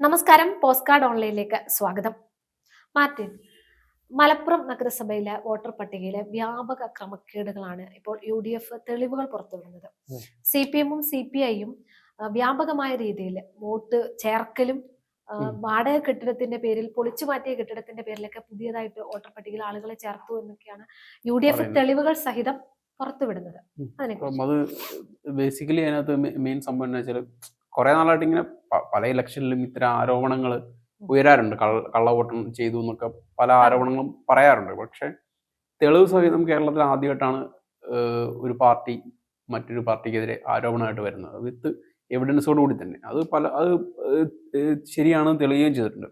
നമസ്കാരം post card ഓൺലൈനിലേക്ക് സ്വാഗതം Martin Malappuram നഗരസഭയിലെ വോട്ടർ പട്ടികയിലെ വ്യാപക ക്രമക്കേടുകളാണ് ഇപ്പോൾ യു ഡി എഫ് തെളിവുകൾ പുറത്തുവിടുന്നത്. സി പി എമ്മും സി പി ഐയും വ്യാപകമായ രീതിയിൽ വോട്ട് ചേർക്കലും. വാടക കെട്ടിടത്തിന്റെ പേരിൽ പൊളിച്ചു മാറ്റിയ കെട്ടിടത്തിന്റെ പേരിലൊക്കെ പുതിയതായിട്ട് വോട്ടർ പട്ടികയിൽ ആളുകളെ ചേർത്തു എന്നൊക്കെയാണ് യു ഡി എഫ് തെളിവുകൾ സഹിതം പുറത്തുവിടുന്നത്. അതിനെ അത് ബേസിക്കലി അതിനകത്ത് മെയിൻ സംഭവം എന്ന് വെച്ചാൽ കുറെ നാളായിട്ട് ഇങ്ങനെ പല ഇലക്ഷനിലും ഇത്തരം ആരോപണങ്ങൾ ഉയരാറുണ്ട്. കള്ള കള്ളവോട്ടം ചെയ്തു എന്നൊക്കെ പല ആരോപണങ്ങളും പറയാറുണ്ട്. പക്ഷെ തെളിവ് സഹിതം കേരളത്തിൽ ആദ്യമായിട്ടാണ് ഒരു പാർട്ടി മറ്റൊരു പാർട്ടിക്കെതിരെ ആരോപണമായിട്ട് വരുന്നത്. വിത്ത് എവിഡൻസോട് കൂടി തന്നെ. അത് പല അത് ശരിയാണ് ശരിയാണെന്ന് തെളിയുകയും ചെയ്തിട്ടുണ്ട്.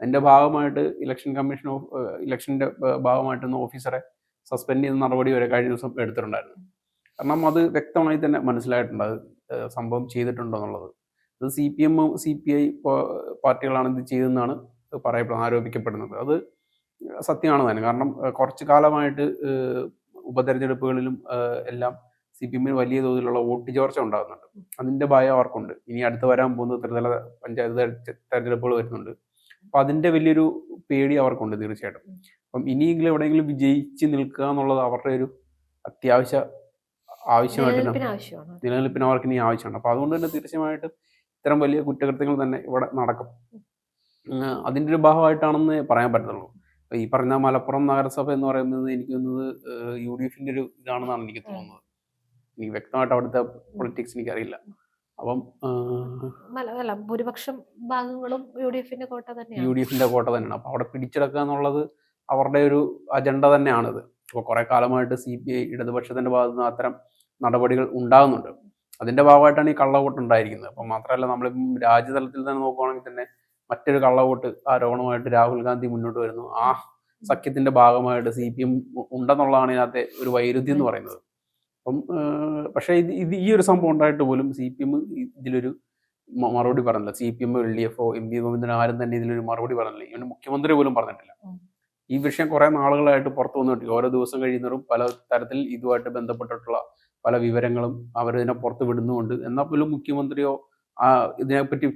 അതിന്റെ ഭാഗമായിട്ട് ഇലക്ഷൻ കമ്മീഷൻ ഓഫ് ഇലക്ഷന്റെ ഭാഗമായിട്ട് ഓഫീസറെ സസ്പെൻഡ് ചെയ്യുന്ന നടപടി വരെ കഴിഞ്ഞ ദിവസം എടുത്തിട്ടുണ്ടായിരുന്നു. കാരണം അത് വ്യക്തമായി തന്നെ മനസ്സിലായിട്ടുണ്ട്. അത് സംഭവം ചെയ്തിട്ടുണ്ടോ എന്നുള്ളത്. ഇത് സി പി എമ്മും സി പി ഐ പാർട്ടികളാണ് ഇത് ചെയ്തതെന്നാണ് പറയപ്പെടുന്നത് ആരോപിക്കപ്പെടുന്നത്. അത് സത്യമാണ് തന്നെ. കാരണം കുറച്ചു കാലമായിട്ട് ഉപതെരഞ്ഞെടുപ്പുകളിലും എല്ലാം സി പി എമ്മിന് വലിയ തോതിലുള്ള വോട്ട് ചോർച്ച ഉണ്ടാകുന്നുണ്ട്. അതിന്റെ ഭയം അവർക്കുണ്ട്. ഇനി അടുത്ത് വരാൻ പോകുന്ന ത്രിതല പഞ്ചായത്ത് തെര- തെരഞ്ഞെടുപ്പുകൾ വരുന്നുണ്ട്. അപ്പം അതിന്റെ വലിയൊരു പേടി അവർക്കുണ്ട് തീർച്ചയായിട്ടും. അപ്പം ഇനിയെങ്കിലും എവിടെയെങ്കിലും വിജയിച്ച് നിൽക്കുക എന്നുള്ളത് അവരുടെ ഒരു അത്യാവശ്യ ആവശ്യമായിട്ട് നിലനിൽപ്പിന് അവർക്ക് ഇനി ആവശ്യമാണ്. അപ്പം അതുകൊണ്ട് തന്നെ തീർച്ചയായിട്ടും ഇത്തരം വലിയ കുറ്റകൃത്യങ്ങൾ തന്നെ ഇവിടെ നടക്കും. അതിന്റെ അതിന്റെ ഒരു ഭാഗമായിട്ടാണെന്ന് പറയാൻ പറ്റത്തുള്ളൂ. ഈ പറഞ്ഞ മലപ്പുറം നഗരസഭ എന്ന് പറയുന്നത് എനിക്ക് തോന്നുന്നത് യു ഡി എഫിന്റെ ഒരു ഇതാണെന്നാണ് എനിക്ക് തോന്നുന്നത്. എനിക്ക് വ്യക്തമായിട്ട് അവിടുത്തെ പൊളിറ്റിക്സ് എനിക്കറിയില്ല. അപ്പം അല്ല ഭൂരിപക്ഷം ഭാഗങ്ങളും യു ഡി എഫിന്റെ കോട്ട യു തന്നെയാണ്. ഡി എഫിന്റെ കോട്ട തന്നെയാണ്. അപ്പോൾ അവിടെ പിടിച്ചെടുക്കുക എന്നുള്ളത് അവരുടെ ഒരു അജണ്ട തന്നെയാണിത്. അപ്പോൾ കുറെ കാലമായിട്ട് സി പി ഐ ഇടതുപക്ഷത്തിന്റെ ഭാഗത്തുനിന്ന് അത്തരം നടപടികൾ ഉണ്ടാകുന്നുണ്ട്. അതിന്റെ ഭാഗമായിട്ടാണ് ഈ കള്ളവോട്ട് ഉണ്ടായിരിക്കുന്നത്. അപ്പം മാത്രമല്ല നമ്മളിപ്പം രാജ്യതലത്തിൽ തന്നെ നോക്കുവാണെങ്കിൽ തന്നെ മറ്റൊരു കള്ളവോട്ട് ആരോപണമായിട്ട് രാഹുൽ ഗാന്ധി മുന്നോട്ട് വരുന്നു. ആ സഖ്യത്തിന്റെ ഭാഗമായിട്ട് സി പി എം ഉണ്ടെന്നുള്ളതാണ് ഇതിനകത്തെ ഒരു വൈരുദ്ധ്യം എന്ന് പറയുന്നത്. അപ്പം പക്ഷേ ഇത് ഇത് ഈ ഒരു സംഭവം ഉണ്ടായിട്ട് പോലും സി പി എം ഇതിലൊരു മറുപടി പറഞ്ഞില്ല. C P M L D എഫോ M P Govindan ആരും തന്നെ ഇതിലൊരു മറുപടി പറഞ്ഞില്ല. ഇവന് മുഖ്യമന്ത്രി പോലും പറഞ്ഞിട്ടില്ല. ഈ വിഷയം കുറെ നാളുകളായിട്ട് പുറത്തു വന്നിട്ട് ഓരോ ദിവസം കഴിയുന്നവരും പല തരത്തിൽ ഇതുമായിട്ട് ബന്ധപ്പെട്ടിട്ടുള്ള പല വിവരങ്ങളും അവരിതിനെ പുറത്ത് വിടുന്നുമുണ്ട്. എന്നാൽ പോലും മുഖ്യമന്ത്രിയോ ആ ഇതിനെപ്പറ്റി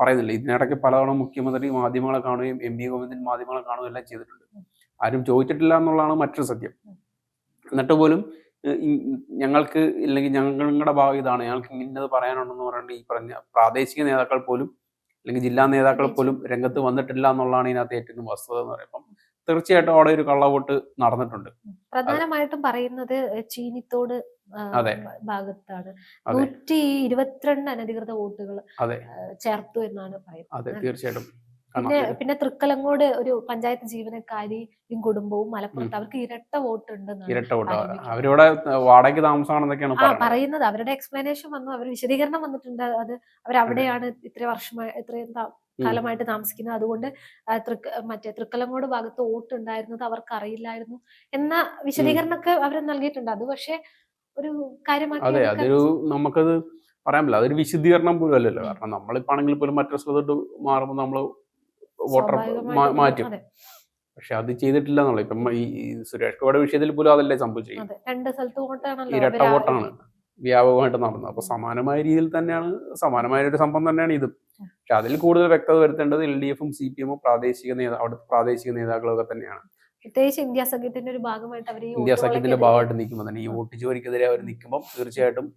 പറയുന്നില്ല. ഇതിനിടയ്ക്ക് പലതവണ മുഖ്യമന്ത്രി മാധ്യമങ്ങളെ കാണുകയും എം ബി ഗോവിന്ദൻ മാധ്യമങ്ങളെ കാണുകയും എല്ലാം ചെയ്തിട്ടുണ്ട്. ആരും ചോദിച്ചിട്ടില്ല എന്നുള്ളതാണ് മറ്റൊരു സത്യം. എന്നിട്ട് പോലും ഞങ്ങൾക്ക് ഇല്ലെങ്കിൽ ഞങ്ങളുടെ ഭാഗം ഇതാണ്. ഞങ്ങൾക്ക് ഇന്നത് പറയാനുണ്ടെന്ന് പറഞ്ഞിട്ട് ഈ പറഞ്ഞ പ്രാദേശിക നേതാക്കൾ പോലും അല്ലെങ്കിൽ ജില്ലാ നേതാക്കൾ പോലും രംഗത്ത് വന്നിട്ടില്ല എന്നുള്ളതാണ് ഇതിനകത്ത് ഏറ്റവും വസ്തുത എന്ന് പറയുമ്പോൾ തീർച്ചയായിട്ടും അവിടെ ഒരു കള്ളവോട്ട് നടന്നിട്ടുണ്ട് പ്രധാനമായിട്ടും പറയുന്നത് ചീനിത്തോട് അതെ. ഭാഗത്താണ് അതെ. നൂറ്റി ഇരുപത്തിരണ്ട് അനധികൃത വോട്ടുകൾ അതെ. ചേർത്തു എന്നാണ് അതെ പറയുന്നത് തീർച്ചയായിട്ടും പിന്നെ പിന്നെ തൃക്കലങ്ങോട് ഒരു പഞ്ചായത്ത് ജീവനക്കാരിയും കുടുംബവും മലപ്പുറത്ത് അവർക്ക് ഇരട്ട വോട്ട് ഉണ്ട് ഇരട്ട വോട്ട്. അവരിവിടെ വാടകയ്ക്ക് താമസമാണെന്നൊക്കെയാണ് ആ പറയുന്നത് അവരുടെ എക്സ്പ്ലനേഷൻ വന്നു അവർ വിശദീകരണം വന്നിട്ടുണ്ട് അത് അവരവിടെയാണ് ഇത്ര വർഷമായി ഇത്രയും. കാലമായിട്ട് താമസിക്കുന്നത്. അതുകൊണ്ട് മറ്റേ തൃക്കലങ്ങോട് ഭാഗത്ത് വോട്ട് ഉണ്ടായിരുന്നത് അവർക്ക് അറിയില്ലായിരുന്നു എന്ന വിശദീകരണമൊക്കെ അവർ നൽകിയിട്ടുണ്ട്. അത് പക്ഷേ ഒരു കാര്യമാക്കി അതെ അതൊരു നമുക്കത് പറയാൻ പറ്റില്ല. അതൊരു വിശദീകരണം പോലും അല്ലല്ലോ. കാരണം നമ്മളിപ്പോ ആണെങ്കിൽ പോലും മറ്റൊരു സ്ഥലത്തോട്ട് മാറുമ്പോൾ നമ്മൾ വോട്ടർ മാറ്റും. പക്ഷെ അത് ചെയ്തിട്ടില്ല എന്നുള്ള ഇപ്പം ഈ സുരേഷ് ഗോയുടെ വിഷയത്തിൽ പോലും അതല്ലേ സംഭവിച്ചിരിക്കുന്നത് ഇരട്ട വോട്ടാണ്. വ്യാപകമായിട്ട് നടന്നത്. അപ്പൊ സമാനമായ രീതിയിൽ തന്നെയാണ് സമാനമായ ഒരു സംഭവം തന്നെയാണ് ഇതും. പക്ഷെ അതിൽ കൂടുതൽ വ്യക്തത വരുത്തേണ്ടത് എൽ ഡി എഫും സി പി എമ്മും പ്രാദേശിക നേതാ അവിടുത്തെ പ്രാദേശിക നേതാക്കളൊക്കെ തന്നെയാണ്. പ്രത്യേകിച്ച് ഇന്ത്യ സഖ്യത്തിന്റെ ഒരു ഭാഗമായിട്ട് അവർ ഈ ഇന്ത്യ വോട്ടുകളൊക്കെ സഖ്യത്തിന്റെ എതിരെ- ഭാഗമായിട്ട് നിൽക്കുമ്പോൾ തന്നെ ഈ വോട്ട് ചോരിക്കെതിരെ അവർ നിൽക്കുമ്പോൾ തീർച്ചയായിട്ടും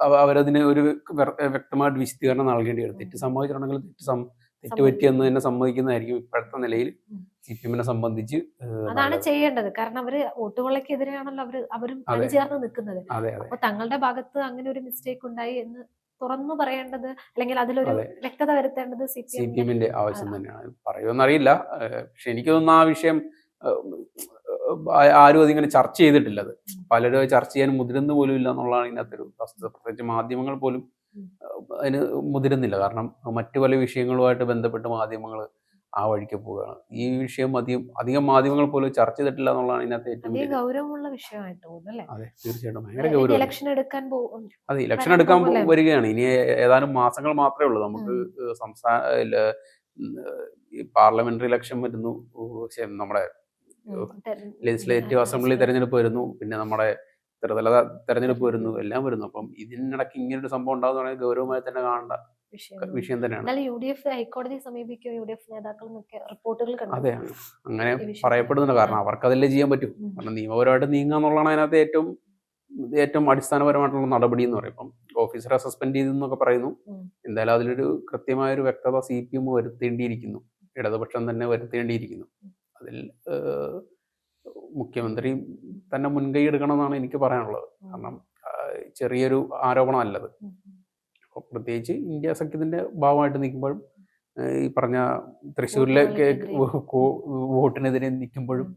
അവരതിന് ഒരു വ്യ- വ്യക്തമായിട്ട് വിശദീകരണം നൽകേണ്ടി വരും. തെറ്റ് സംഭവിച്ചിട്ടുണ്ടെങ്കിൽ തെറ്റ് തെറ്റ് പറ്റിയെന്ന് തന്നെ സമ്മതിക്കുന്നതായിരിക്കും ഇപ്പോഴത്തെ നിലയിൽ. സി പി എമ്മിനെ സംബന്ധിച്ച് അതാണ് ചെയ്യേണ്ടത്. കാരണം അവർ വോട്ടുകൊള്ളക്കെതിരെയാണല്ലോ അവർ അവരും ചേർന്ന് നിൽക്കുന്നത്. അപ്പൊ തങ്ങളുടെ ഭാഗത്ത് അങ്ങനെ ഒരു മിസ്റ്റേക്ക് ഉണ്ടായി എന്ന് തുറന്നു പറയേണ്ടത് അല്ലെങ്കിൽ അതിലൊരു അതെ. വ്യക്തത വരുത്തേണ്ടത് സി പി എമ്മിന്റെ ആവശ്യം തന്നെയാണ്. പറയുമെന്നറിയില്ല. പക്ഷെ എനിക്ക് തോന്നുന്നു ആ വിഷയം ആരും അതിങ്ങനെ ചർച്ച ചെയ്തിട്ടില്ല അത് പലരും ചർച്ച ചെയ്യാൻ മുതിരുന്നു പോലും ഇല്ല എന്നുള്ളതാണ് ഇതിനകത്ത് ഒരു വസ്തുത പ്രത്യേകിച്ച് മാധ്യമങ്ങൾ പോലും അതിന് മുതിരുന്നില്ല. കാരണം മറ്റു പല വിഷയങ്ങളുമായിട്ട് ബന്ധപ്പെട്ട് മാധ്യമങ്ങൾ ആ വഴിക്ക് പോവുകയാണ്. ഈ വിഷയം അധികം അധികം മാധ്യമങ്ങൾ പോലും ചർച്ച ചെയ്തിട്ടില്ല എന്നുള്ളതാണ് ഇതിനകത്ത് ഏറ്റവും വലിയ ഗൗരവമുള്ള വിഷയമായിട്ട് തോന്നുന്നു അതെ തീർച്ചയായിട്ടും. ഭയങ്കര ഗൗരവം ഇലക്ഷൻ എടുക്കാൻ അതെ ഇലക്ഷൻ എടുക്കാൻ? വരികയാണ്. ഇനി ഏതാനും മാസങ്ങൾ മാത്രമേ ഉള്ളൂ. നമുക്ക് സംസ്ഥാന പാർലമെന്ററി ഇലക്ഷൻ വരുന്നു. നമ്മുടെ ലെജിസ്ലേറ്റീവ് അസംബ്ലി തെരഞ്ഞെടുപ്പ് വരുന്നു. പിന്നെ നമ്മുടെ ത്രിതല തെരഞ്ഞെടുപ്പ് വരുന്നു. എല്ലാം വരുന്നു. അപ്പം ഇതിനിടയ്ക്ക് ഇങ്ങനൊരു സംഭവം ഉണ്ടാകുന്ന ഗൗരവമായി തന്നെ കാണേണ്ട. വിഷയം തന്നെയാണ്. യു ഡി എഫ് ഹൈക്കോടതിയെ സമീപിക്കും യു ഡി എഫ് നേതാക്കൾ റിപ്പോർട്ടുകൾ അതെ. അങ്ങനെ. പറയപ്പെടുന്നുണ്ട്. കാരണം അവർക്ക് അതല്ലേ ചെയ്യാൻ പറ്റും. കാരണം നിയമപരമായിട്ട് നീങ്ങുക എന്നുള്ളതാണ് അതിനകത്ത് ഏറ്റവും ഏറ്റവും അടിസ്ഥാനപരമായിട്ടുള്ള നടപടി എന്ന് പറയും. ഇപ്പം ഓഫീസറെ സസ്പെൻഡ് ചെയ്തു എന്നൊക്കെ പറയുന്നു എന്തായാലും അതിലൊരു കൃത്യമായ ഒരു വ്യക്തത സി പി എം വരുത്തേണ്ടിയിരിക്കുന്നു. ഇടതുപക്ഷം തന്നെ വരുത്തേണ്ടിയിരിക്കുന്നു. അതിൽ മുഖ്യമന്ത്രി തന്നെ മുൻകൈ എടുക്കണമെന്നാണ് എനിക്ക് പറയാനുള്ളത്. കാരണം ചെറിയൊരു ആരോപണമല്ലത്. പ്രത്യേകിച്ച് ഇന്ത്യ സഖ്യത്തിന്റെ ഭാഗമായിട്ട് നിൽക്കുമ്പോഴും ഈ പറഞ്ഞ തൃശ്ശൂരിലെ വോട്ടിനെതിരെ നിൽക്കുമ്പോഴും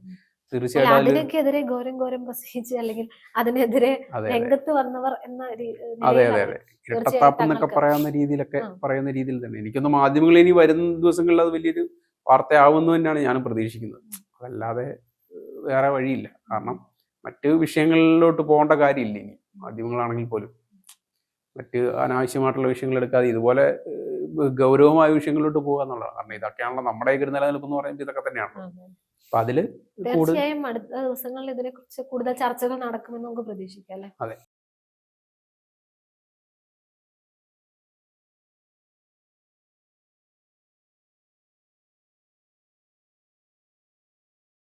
തീർച്ചയായിട്ടും അതിനൊക്കെതിരെ ഘോരം ഘോരം പ്രസംഗിച്ച് അല്ലെങ്കിൽ അതിനെതിരെ രംഗത്ത് വന്നവർ എന്ന അതെ അതെ നിലയിലാണ് അതെ. ഇരട്ടത്താപ്പ് എന്നൊക്കെ പറയാവുന്ന രീതിയിലൊക്കെ പറയുന്ന രീതിയിൽ തന്നെ. എനിക്കൊന്ന് മാധ്യമങ്ങൾ ഇനി വരുന്ന ദിവസങ്ങളിൽ അത് വലിയൊരു വാർത്തയാവുമെന്ന് തന്നെയാണ് ഞാനും പ്രതീക്ഷിക്കുന്നത്. അതല്ലാതെ വേറെ വഴിയില്ല. കാരണം മറ്റു വിഷയങ്ങളിലോട്ട് പോകേണ്ട കാര്യമില്ല ഇനി. മാധ്യമങ്ങളാണെങ്കിൽ പോലും. മറ്റ് അനാവശ്യമായിട്ടുള്ള വിഷയങ്ങൾ എടുക്കാതെ ഇതുപോലെ ഗൗരവമായ വിഷയങ്ങളിലോട്ട് പോകുക എന്നുള്ളതാണ്. കാരണം ഇതൊക്കെയാണല്ലോ നമ്മുടെ ഒരു നിലനിൽപ്പ് എന്ന് പറയുന്നത് ഇതൊക്കെ തന്നെയാണ് അതെ. അപ്പൊ അതിൽ തീർച്ചയായും അടുത്ത ദിവസങ്ങളിൽ ഇതിനെ കുറിച്ച് കൂടുതൽ ചർച്ചകൾ നടക്കുമെന്ന് നമുക്ക് പ്രതീക്ഷിക്കാം അല്ലെ?